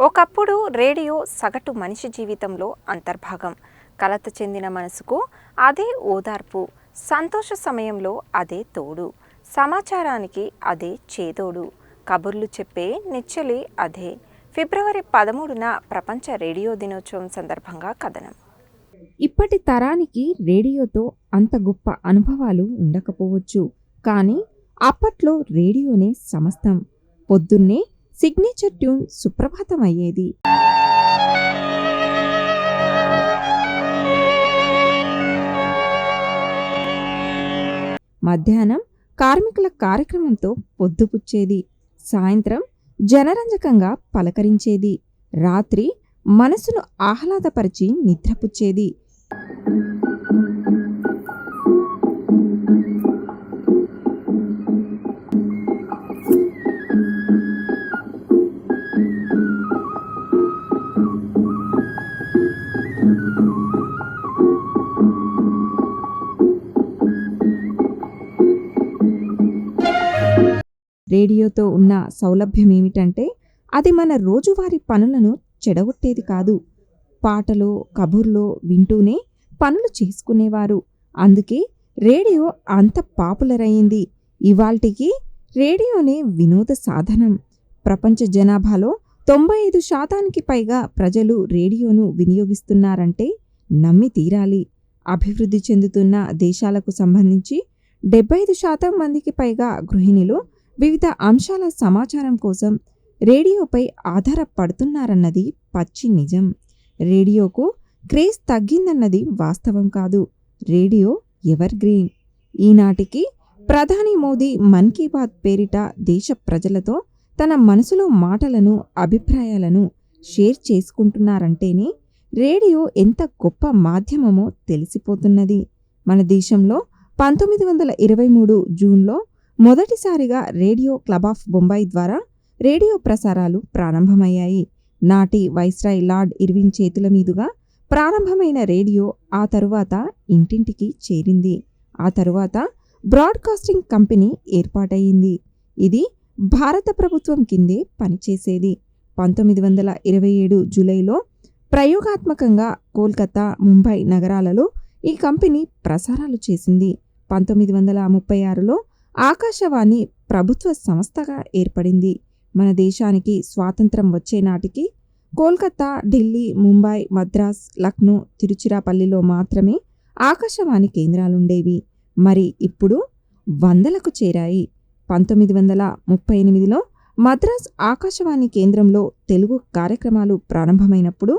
ఒకప్పుడు రేడియో సగటు మనిషి జీవితంలో అంతర్భాగం. కలత చెందిన మనసుకు అదే ఓదార్పు. సంతోష సమయంలో అదే తోడు. సమాచారానికి అదే చేదోడు. కబుర్లు చెప్పే నిచ్చలి అదే. ఫిబ్రవరి పదమూడున ప్రపంచ రేడియో దినోత్సవం సందర్భంగా కథనం. ఇప్పటి తరానికి రేడియోతో అంత గొప్ప అనుభవాలు ఉండకపోవచ్చు. కానీ అప్పట్లో రేడియోనే సమస్తం. పొద్దున్నే సిగ్నేచర్ ట్యూన్ సుప్రభాతం అయ్యేది మధ్యాహ్నం కార్మికుల కార్యక్రమంతో పొద్దుపుచ్చేది. సాయంత్రం జనరంజకంగా పలకరించేది. రాత్రి మనసును ఆహ్లాదపరిచి నిద్రపుచ్చేది. రేడియోతో ఉన్న సౌలభ్యం ఏమిటంటే అది మన రోజువారీ పనులను చెడగొట్టేది కాదు. పాటలో కబుర్లో వింటూనే పనులు చేసుకునేవారు. అందుకే రేడియో అంత పాపులర్ అయింది ఇవాల్టికి రేడియోనే వినోద సాధనం. ప్రపంచ జనాభాలో తొంభై ఐదు శాతానికి పైగా ప్రజలు రేడియోను వినియోగిస్తున్నారంటే నమ్మి తీరాలి. అభివృద్ధి చెందుతున్న దేశాలకు సంబంధించి డెబ్బై ఐదు శాతం మందికి పైగా గృహిణులు వివిధ అంశాల సమాచారం కోసం రేడియోపై ఆధారపడుతున్నారన్నది పచ్చి నిజం. రేడియోకు క్రేజ్ తగ్గిందన్నది వాస్తవం కాదు. Radio evergreen. ఈనాటికి ప్రధాని మోదీ మన్ కీ బాత్ పేరిట దేశ ప్రజలతో తన మనసులో మాటలను అభిప్రాయాలను షేర్ చేసుకుంటున్నారంటేనే రేడియో ఎంత గొప్ప మాధ్యమమో తెలిసిపోతున్నది. మన దేశంలో పంతొమ్మిది వందల ఇరవై మూడు జూన్లో మొదటిసారిగా రేడియో క్లబ్ ఆఫ్ బొంబాయి ద్వారా రేడియో ప్రసారాలు ప్రారంభమయ్యాయి. నాటి వైస్రాయ్ లార్డ్ ఇర్విన్ చేతుల మీదుగా ప్రారంభమైన రేడియో ఆ తరువాత ఇంటింటికి చేరింది. ఆ తరువాత బ్రాడ్కాస్టింగ్ కంపెనీ ఏర్పాటయింది ఇది భారత ప్రభుత్వం కిందే పనిచేసేది. పంతొమ్మిది వందల ఇరవై ఏడు జూలైలో ప్రయోగాత్మకంగా కోల్కతా ముంబై నగరాలలో ఈ కంపెనీ ప్రసారాలు చేసింది. పంతొమ్మిది వందల ముప్పై ఆరులో ఆకాశవాణి ప్రభుత్వ సంస్థగా ఏర్పడింది. మన దేశానికి స్వాతంత్రం వచ్చే నాటికి కోల్కతా ఢిల్లీ ముంబై మద్రాస్ లక్నో తిరుచిరాపల్లిలో మాత్రమే ఆకాశవాణి కేంద్రాలుండేవి. మరి ఇప్పుడు వందలకు చేరాయి. పంతొమ్మిది వందల ముప్పై ఎనిమిదిలో మద్రాస్ ఆకాశవాణి కేంద్రంలో తెలుగు కార్యక్రమాలు ప్రారంభమైనప్పుడు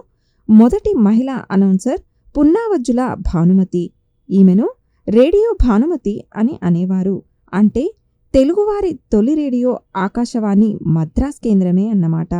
మొదటి మహిళా అనౌన్సర్ పున్నావజ్జుల భానుమతి. ఈమెను రేడియో భానుమతి అని అనేవారు. అంటే తెలుగువారి తొలి రేడియో ఆకాశవాణి మద్రాస్ కేంద్రమే అన్నమాట.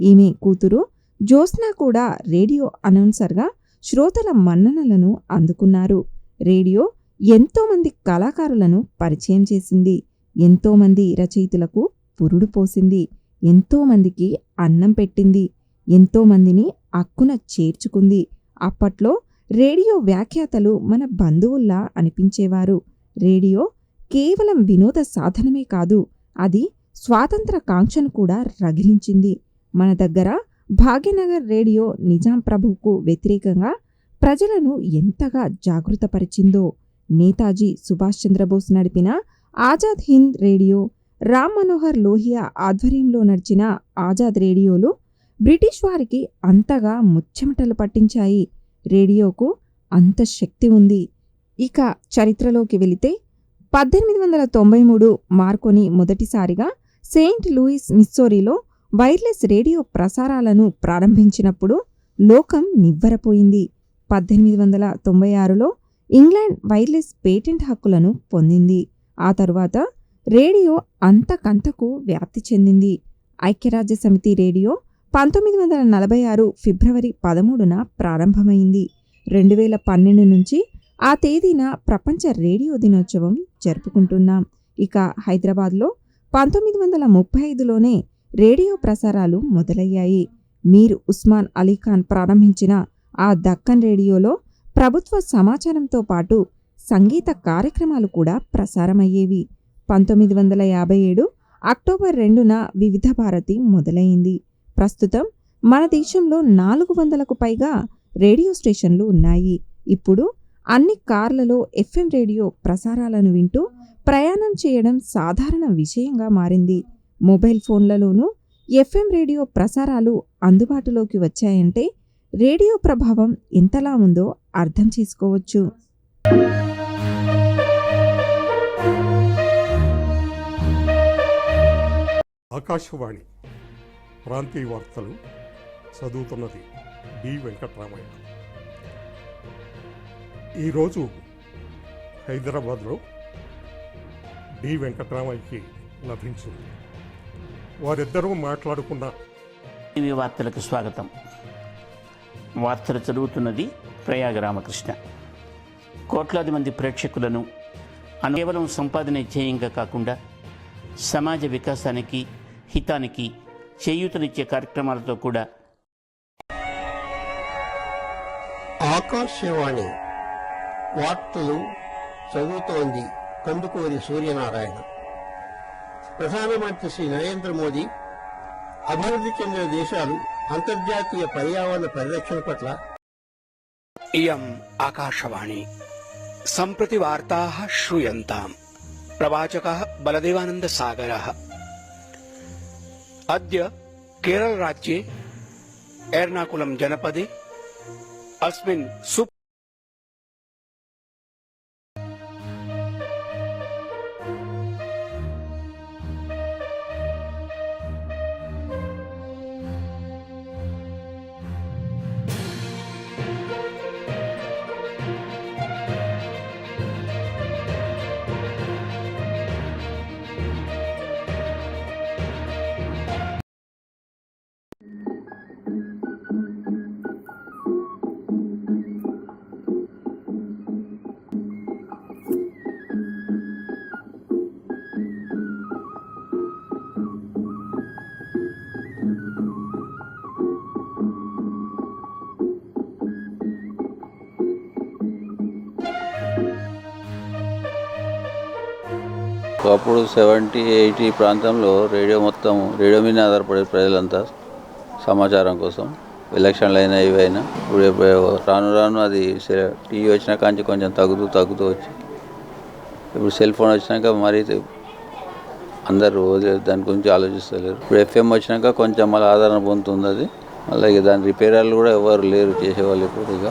ఈమె కూతురు జ్యోత్స్న కూడా రేడియో అనౌన్సర్గా శ్రోతల మన్ననలను అందుకున్నారు. రేడియో ఎంతోమంది కళాకారులను పరిచయం చేసింది. ఎంతోమంది రచయితలకు పురుడు పోసింది. ఎంతోమందికి అన్నం పెట్టింది. ఎంతోమందిని అక్కున చేర్చుకుంది. అప్పట్లో రేడియో వ్యాఖ్యాతలు మన బంధువుల్లా అనిపించేవారు. రేడియో కేవలం వినోద సాధనమే కాదు అది స్వాతంత్ర కాంక్షను కూడా రగిలించింది. మన దగ్గర భాగ్యనగర్ రేడియో నిజాం ప్రభువుకు వ్యతిరేకంగా ప్రజలను ఎంతగా జాగృతపరిచిందో నేతాజీ సుభాష్ చంద్రబోస్ నడిపిన ఆజాద్ హింద్ రేడియో రామ్ మనోహర్ లోహియా ఆధ్వర్యంలో నడిచిన ఆజాద్ రేడియోలు బ్రిటిష్ వారికి అంతగా ముచ్చెమటలు పట్టించాయి. రేడియోకు అంత శక్తి ఉంది. ఇక చరిత్రలోకి వెళితే పద్దెనిమిది వందల తొంభై మూడు మార్కొని మొదటిసారిగా సెయింట్ లూయిస్ మిస్సోరీలో వైర్లెస్ రేడియో ప్రసారాలను ప్రారంభించినప్పుడు లోకం నివ్వరపోయింది. పద్దెనిమిది వందల తొంభై ఆరులో ఇంగ్లాండ్ వైర్లెస్ పేటెంట్ హక్కులను పొందింది. ఆ తరువాత రేడియో అంతకంతకు వ్యాప్తి చెందింది. ఐక్యరాజ్య సమితి రేడియో పంతొమ్మిది వందల నలభై ఆరు ఫిబ్రవరి పదమూడున ప్రారంభమైంది. రెండు వేల పన్నెండు నుంచి ఆ తేదీన ప్రపంచ రేడియో దినోత్సవం జరుపుకుంటున్నాం. ఇక హైదరాబాద్లో పంతొమ్మిది వందల ముప్పై ఐదులోనే రేడియో ప్రసారాలు మొదలయ్యాయి. మీర్ ఉస్మాన్ అలీఖాన్ ప్రారంభించిన ఆ దక్కన్ రేడియోలో ప్రభుత్వ సమాచారంతో పాటు సంగీత కార్యక్రమాలు కూడా ప్రసారమయ్యేవి. పంతొమ్మిది వందల యాభై ఏడు అక్టోబర్ రెండున వివిధ భారతి మొదలైంది. ప్రస్తుతం మన దేశంలో నాలుగు వందలకు పైగా రేడియో స్టేషన్లు ఉన్నాయి. ఇప్పుడు అన్ని కార్లలో ఎఫ్ఎం రేడియో ప్రసారాలను వింటూ ప్రయాణం చేయడం సాధారణ విషయంగా మారింది. మొబైల్ ఫోన్లలోనూ ఎఫ్ఎం రేడియో ప్రసారాలు అందుబాటులోకి వచ్చాయంటే రేడియో ప్రభావం ఎంతలా ఉందో అర్థం చేసుకోవచ్చు. ఆకాశవాణి ప్రాంతీయ వార్తలు చదువుతున్నది డి వెంకట్రామయ్య. ఈరోజు హైదరాబాద్లో డి వెంకట్రామయ్యకి లభించింది. వారిద్దరూ మాట్లాడుకున్న టీవీ వార్తలకు స్వాగతం. వార్తలు చదువుతున్నది ప్రయాగ రామకృష్ణ. కోట్లాది మంది ప్రేక్షకులను కేవలం సంపాదనే ధ్యేయంగా కాకుండా సమాజ వికాసానికి హితానికి చేయూతనిచ్చే కార్యక్రమాలతో కూడా ఆకాశవాణి వార్తలు చదువుతోంది కందుకూరి సూర్యనారాయణ. ప్రధానమంత్రి శ్రీ నరేంద్ర మోదీ అభివృద్ధి చెందిన దేశాలు అంతర్జాతీయ పర్యావరణ పరిరక్షణ పట్ల ఇయం ఆకాశవాణి. సంప్రతి వార్తా శ్రూయంతాం. ప్రవాచక బలదేవానంద సాగర. అద్య కేరళ రాజ్యే ఎర్నాకులం జనపదే అస్మిన్ సు ఒకప్పుడు సెవెంటీ ఎయిటీ ప్రాంతంలో రేడియో మొత్తం రేడియో మీద ఆధారపడే ప్రజలంతా సమాచారం కోసం ఎలక్షన్లు అయినా ఇవైనా ఇప్పుడు రాను రాను అది టీవీ వచ్చిన కాంచి కొంచెం తగ్గుతూ తగ్గుతూ వచ్చి ఇప్పుడు సెల్ ఫోన్ వచ్చినాక మరీ అందరూ వదిలే- దాని గురించి ఆలోచిస్తలేరు. ఇప్పుడు ఎఫ్ఎం వచ్చినాక కొంచెం మళ్ళీ ఆదరణ పొందుతుంది అది మళ్ళీ దాని రిపేర్లు కూడా ఎవరు లేరు చేసేవాళ్ళు ఇప్పుడు ఇక.